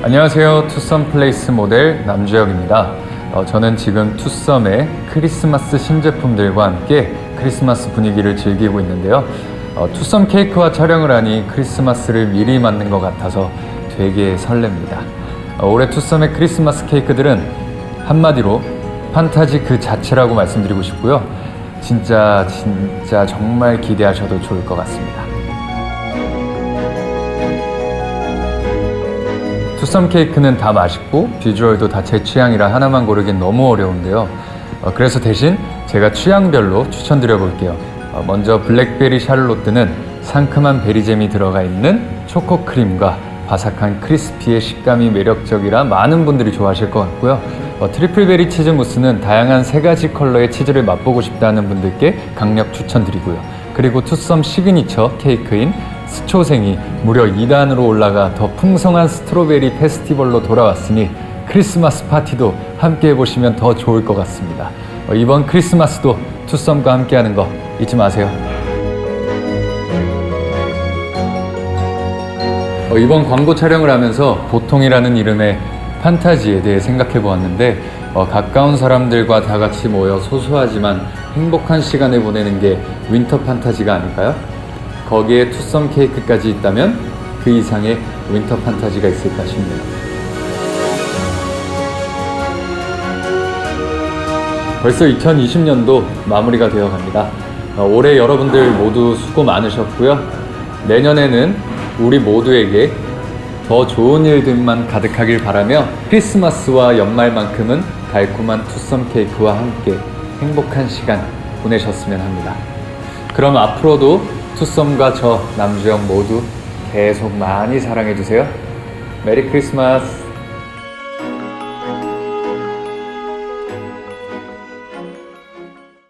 안녕하세요. 투썸 플레이스 모델 남주혁입니다. 어, 저는 지금 투썸의 크리스마스 신제품들과 함께 크리스마스 분위기를 즐기고 있는데요. 어, 투썸 케이크와 촬영을 하니 크리스마스를 미리 맞는 것 같아서 되게 설렙니다. 어, 올해 투썸의 크리스마스 케이크들은 한마디로 판타지 그 자체라고 말씀드리고 싶고요. 진짜 진짜 정말 기대하셔도 좋을 것 같습니다. 투썸 케이크는 다 맛있고 비주얼도 다 제 취향이라 하나만 고르긴 너무 어려운데요. 어, 그래서 대신 제가 취향별로 추천드려 볼게요. 어, 먼저 블랙베리 샤를로트는 상큼한 베리잼이 들어가 있는 초코 크림과 바삭한 크리스피의 식감이 매력적이라 많은 분들이 좋아하실 것 같고요. 어, 트리플베리 치즈 무스는 다양한 세 가지 컬러의 치즈를 맛보고 싶다는 분들께 강력 추천드리고요. 그리고 투썸 시그니처 케이크인 스초생이 무려 2단으로 올라가 더 풍성한 스트로베리 페스티벌로 돌아왔으니 크리스마스 파티도 함께 해보시면 더 좋을 것 같습니다. 어, 이번 크리스마스도 투썸과 함께하는 거 잊지 마세요. 어, 이번 광고 촬영을 하면서 보통이라는 이름의 판타지에 대해 생각해 보았는데 어, 가까운 사람들과 다 같이 모여 소소하지만 행복한 시간을 보내는 게 윈터 판타지가 아닐까요? 거기에 투썸 케이크까지 있다면 그 이상의 윈터 판타지가 있을까 싶네요. 벌써 2020년도 마무리가 되어 갑니다. 어, 올해 여러분들 모두 수고 많으셨고요. 내년에는 우리 모두에게 더 좋은 일들만 가득하길 바라며 크리스마스와 연말만큼은 달콤한 투썸 케이크와 함께 행복한 시간 보내셨으면 합니다. 그럼 앞으로도 투썸과 저 남주영 모두 계속 많이 사랑해주세요. 메리 크리스마스!